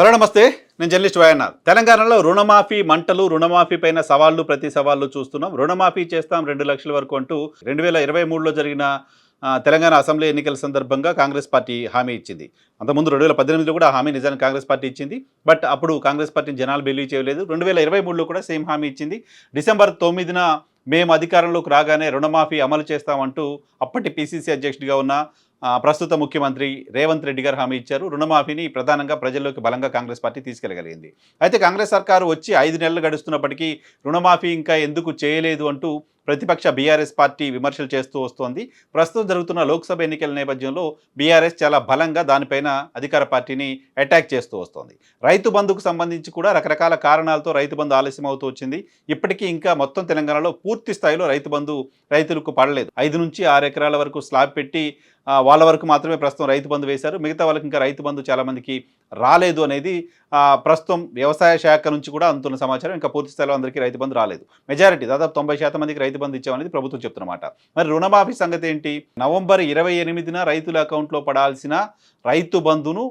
Hello నమస్తే. నేను journalist వైఎన్న తెలంగాణలో రుణమాఫీ మంటలు రుణమాఫీ పైన సవాళ్ళు ప్రతి సవాళ్ళు చూస్తున్నాం. రుణమాఫీ చేస్తాం రెండు లక్షల వరకు అంటూ రెండు వేల ఇరవై మూడులో జరిగిన తెలంగాణ అసెంబ్లీ ఎన్నికల సందర్భంగా కాంగ్రెస్ పార్టీ హామీ ఇచ్చింది. అంతకుముందు రెండు వేల పద్దెనిమిదిలో కూడా హామీ నిజానికి కాంగ్రెస్ పార్టీ ఇచ్చింది. బట్ అప్పుడు కాంగ్రెస్ పార్టీని జనాలు బిలీవ్ చేయలేదు. రెండు వేల ఇరవై మూడులో కూడా సేమ్ హామీ ఇచ్చింది. డిసెంబర్ తొమ్మిదిన మేము అధికారంలోకి రాగానే రుణమాఫీ అమలు చేస్తామంటూ అప్పటి పిసిసి అధ్యక్షుడిగా ఉన్న ప్రస్తుత ముఖ్యమంత్రి రేవంత్ రెడ్డి గారు హామీ ఇచ్చారు. రుణమాఫీని ప్రధానంగా ప్రజల్లోకి బలంగా కాంగ్రెస్ పార్టీ తీసుకెళ్ళగలిగింది. అయితే కాంగ్రెస్ సర్కారు వచ్చి ఐదు నెలలు గడుస్తున్నప్పటికీ రుణమాఫీ ఇంకా ఎందుకు చేయలేదు అంటూ ప్రతిపక్ష బీఆర్ఎస్ పార్టీ విమర్శలు చేస్తూ వస్తోంది. ప్రస్తుతం జరుగుతున్న లోక్సభ ఎన్నికల నేపథ్యంలో బీఆర్ఎస్ చాలా బలంగా దానిపైన అధికార పార్టీని అటాక్ చేస్తూ వస్తోంది. రైతు బంధుకు సంబంధించి కూడా రకరకాల కారణాలతో రైతు బంధు ఆలస్యం అవుతూ వచ్చింది. ఇప్పటికీ ఇంకా మొత్తం తెలంగాణలో పూర్తి స్థాయిలో రైతు బంధు రైతులకు పడలేదు. ఐదు నుంచి ఆరు ఎకరాల వరకు స్లాబ్ పెట్టి వాళ్ళ వరకు మాత్రమే ప్రస్తుతం రైతు బంధు వేశారు. మిగతా వాళ్ళకి ఇంకా రైతు బంధు చాలామందికి రాలేదు అనేది ప్రస్తుతం వ్యవసాయ శాఖ నుంచి కూడా అందుతున్న సమాచారం. ఇంకా పూర్తి స్థాయిలో అందరికీ రైతు బంధు రాలేదు. మెజారిటీ దాదాపు తొంభై శాతం మందికి రైతు బంధు ఇచ్చామనేది ప్రభుత్వం చెప్తున్నమాట. మరి రుణమాఫీ సంగతి ఏంటి? నవంబర్ ఇరవై ఎనిమిదిన రైతుల అకౌంట్లో పడాల్సిన రైతు బంధును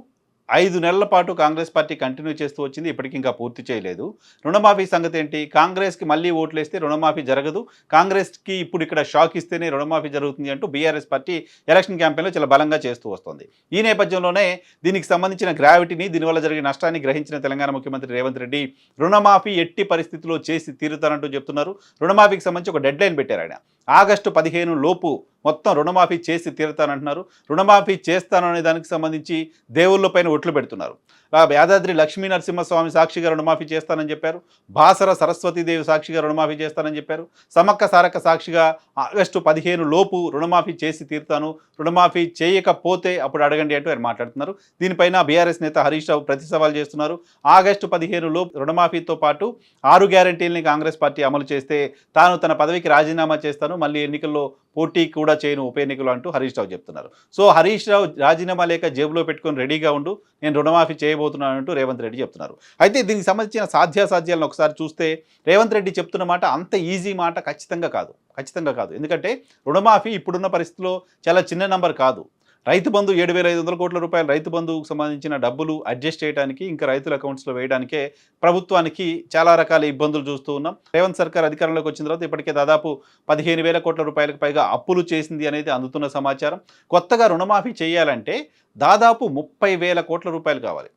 ఐదు నెలల పాటు కాంగ్రెస్ పార్టీ కంటిన్యూ చేస్తూ వచ్చింది ఇప్పటికి ఇంకా పూర్తి చేయలేదు. రుణమాఫీ సంగతి ఏంటి కాంగ్రెస్కి మళ్ళీ ఓట్లు వేస్తే రుణమాఫీ జరగదు. కాంగ్రెస్కి ఇప్పుడు ఇక్కడ షాక్ ఇస్తేనే రుణమాఫీ జరుగుతుంది అంటూ బీఆర్ఎస్ పార్టీ ఎలక్షన్ క్యాంపెయిన్లో చాలా బలంగా చేస్తూ వస్తుంది. ఈ నేపథ్యంలోనే దీనికి సంబంధించిన గ్రావిటీని దీనివల్ల జరిగే నష్టాన్ని గ్రహించిన తెలంగాణ ముఖ్యమంత్రి రేవంత్ రెడ్డి రుణమాఫీ ఎట్టి పరిస్థితిలో చేసి తీరుతారంటూ చెప్తున్నారు. రుణమాఫీకి సంబంధించి ఒక డెడ్ లైన్ పెట్టారు ఆయన. ఆగస్టు పదిహేను లోపు మొత్తం రుణమాఫీ చేసి తీరుతానంటున్నారు. రుణమాఫీ చేస్తాననే దానికి సంబంధించి దేవుళ్ళ పైన ఒట్లు పెడుతున్నారు. యాదాద్రి లక్ష్మీ నరసింహస్వామి సాక్షిగా రుణమాఫీ చేస్తానని చెప్పారు. బాసర సరస్వతీదేవి సాక్షిగా రుణమాఫీ చేస్తానని చెప్పారు. సమక్క సారక్క సాక్షిగా ఆగస్టు పదిహేను లోపు రుణమాఫీ చేసి తీరుతాను. రుణమాఫీ చేయకపోతే అప్పుడు అడగండి అంటూ ఆయన మాట్లాడుతున్నారు. దీనిపైన బీఆర్ఎస్ నేత హరీష్ రావు ప్రతి సవాల్ చేస్తున్నారు. ఆగస్టు పదిహేను లోపు రుణమాఫీతో పాటు ఆరు గ్యారంటీల్ని కాంగ్రెస్ పార్టీ అమలు చేస్తే తాను తన పదవికి రాజీనామా చేస్తాను. మళ్ళీ ఎన్నికల్లో పోటీ కూడా చేయను ఉప ఎన్నికలు అంటూ హరీష్ రావు చెప్తున్నారు. సో హరీష్ రావు రాజీనామా లేక జేబులో పెట్టుకొని రెడీగా ఉండు నేను రుణమాఫీ చేయబోతున్నాను అంటూ రేవంత్ రెడ్డి చెప్తున్నారు. అయితే దీనికి సంబంధించిన సాధ్యాసాధ్యాలను ఒకసారి చూస్తే రేవంత్ రెడ్డి చెప్తున్న మాట అంత ఈజీ మాట ఖచ్చితంగా కాదు ఖచ్చితంగా కాదు. ఎందుకంటే రుణమాఫీ ఇప్పుడున్న పరిస్థితిలో చాలా చిన్న నంబర్ కాదు. రైతు బంధు ఏడు వేల ఐదు వందల కోట్ల రూపాయలు రైతు బంధువుకు సంబంధించిన డబ్బులు అడ్జస్ట్ చేయడానికి ఇంకా రైతుల అకౌంట్స్లో వేయడానికే ప్రభుత్వానికి చాలా రకాల ఇబ్బందులు చూస్తూ ఉన్నాం. రేవంత్ సర్కార్ అధికారంలోకి వచ్చిన తర్వాత ఇప్పటికే దాదాపు పదిహేను వేల కోట్ల రూపాయలకు పైగా అప్పులు చేసింది అనేది అందుతున్న సమాచారం. కొత్తగా రుణమాఫీ చేయాలంటే దాదాపు ముప్పై వేల కోట్ల రూపాయలు కావాలి.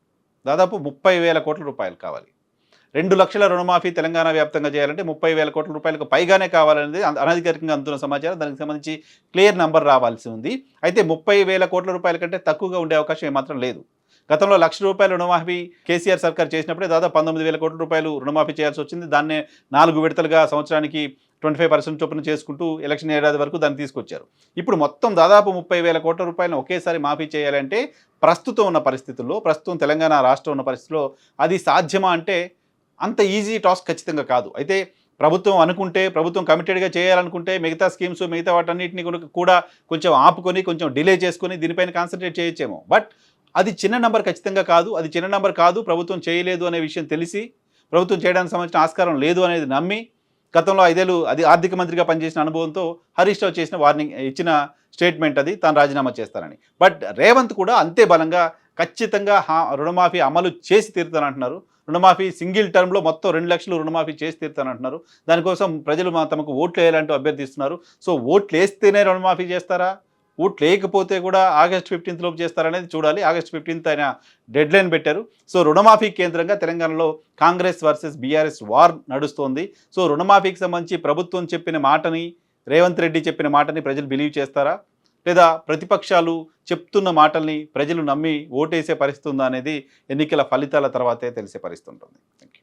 దాదాపు ముప్పై వేల కోట్ల రూపాయలు కావాలి. రెండు లక్షల రుణమాఫీ తెలంగాణ వ్యాప్తంగా చేయాలంటే ముప్పై వేల కోట్ల రూపాయలకు పైగానే కావాలనేది అనధికారికంగా అందుతున్న సమాచారం. దానికి సంబంధించి క్లియర్ నంబర్ రావాల్సి ఉంది. అయితే ముప్పై వేల కోట్ల రూపాయల కంటే తక్కువగా ఉండే అవకాశం ఏమాత్రం లేదు. గతంలో లక్ష రూపాయల రుణమాఫీ కేసీఆర్ సర్కార్ చేసినప్పుడే దాదాపు పంతొమ్మిది వేల కోట్ల రూపాయలు రుణమాఫీ చేయాల్సి వచ్చింది. దాన్నే నాలుగు విడతలుగా సంవత్సరానికి ట్వంటీ ఫైవ్ పర్సెంట్ చొప్పున చేసుకుంటూ ఎలక్షన్ ఏడాది వరకు దాన్ని తీసుకొచ్చారు. ఇప్పుడు మొత్తం దాదాపు ముప్పై వేల కోట్ల రూపాయలను ఒకేసారి మాఫీ చేయాలంటే ప్రస్తుతం ఉన్న పరిస్థితుల్లో ప్రస్తుతం తెలంగాణ రాష్ట్రం ఉన్న పరిస్థితిలో అది సాధ్యమా అంటే అంత ఈజీ టాస్క్ ఖచ్చితంగా కాదు. అయితే ప్రభుత్వం అనుకుంటే ప్రభుత్వం కమిటెడ్గా చేయాలనుకుంటే మిగతా స్కీమ్స్ మిగతా వాటన్నిటిని కూడా- కూడా కొంచెం ఆపుకొని కొంచెం డిలే చేసుకొని దీనిపైన కాన్సన్ట్రేట్ చేయొచ్చేమో. బట్ అది చిన్న నెంబర్ ఖచ్చితంగా కాదు. అది చిన్న నెంబర్ కాదు. ప్రభుత్వం చేయలేదు అనే విషయం తెలిసి ప్రభుత్వం చేయడానికి సంబంధించిన ఆస్కారం లేదు అనేది నమ్మి గతంలో ఐదేళ్ళు అది ఆర్థిక మంత్రిగా పనిచేసిన అనుభవంతో హరీష్ రావు చేసిన వార్నింగ్ ఇచ్చిన స్టేట్మెంట్ అది తాను రాజీనామా చేస్తానని బట్ రేవంత్ కూడా అంతే బలంగా ఖచ్చితంగా హా- రుణమాఫీ అమలు చేసి తీరుతానంటున్నారు. రుణమాఫీ సింగిల్ టర్మ్లో మొత్తం రెండు లక్షలు రుణమాఫీ చేసి తీరుతానంటున్నారు. దానికోసం ప్రజలు మా తమకు ఓట్లు వేయాలంటూ అభ్యర్థిస్తున్నారు. సో ఓట్లు వేస్తేనే రుణమాఫీ చేస్తారా? ఓట్లు లేకపోతే కూడా ఆగస్ట్ ఫిఫ్టీన్త్ లోపు చేస్తారనేది చూడాలి. ఆగస్ట్ ఫిఫ్టీన్త్ ఆయన డెడ్ లైన్ పెట్టారు. సో రుణమాఫీ కేంద్రంగా తెలంగాణలో కాంగ్రెస్ వర్సెస్ బీఆర్ఎస్ వార్ నడుస్తోంది. సో రుణమాఫీకి సంబంధించి ప్రభుత్వం చెప్పిన మాటని రేవంత్ రెడ్డి చెప్పిన మాటని ప్రజలు బిలీవ్ చేస్తారా? లేదా ప్రతిపక్షాలు చెప్తున్న మాటల్ని ప్రజలు నమ్మి ఓటేసే పరిస్థితి ఉందా అనేది ఎన్నికల ఫలితాల తర్వాతే తెలిసే పరిస్థితి ఉంటుంది థ్యాంక్ యూ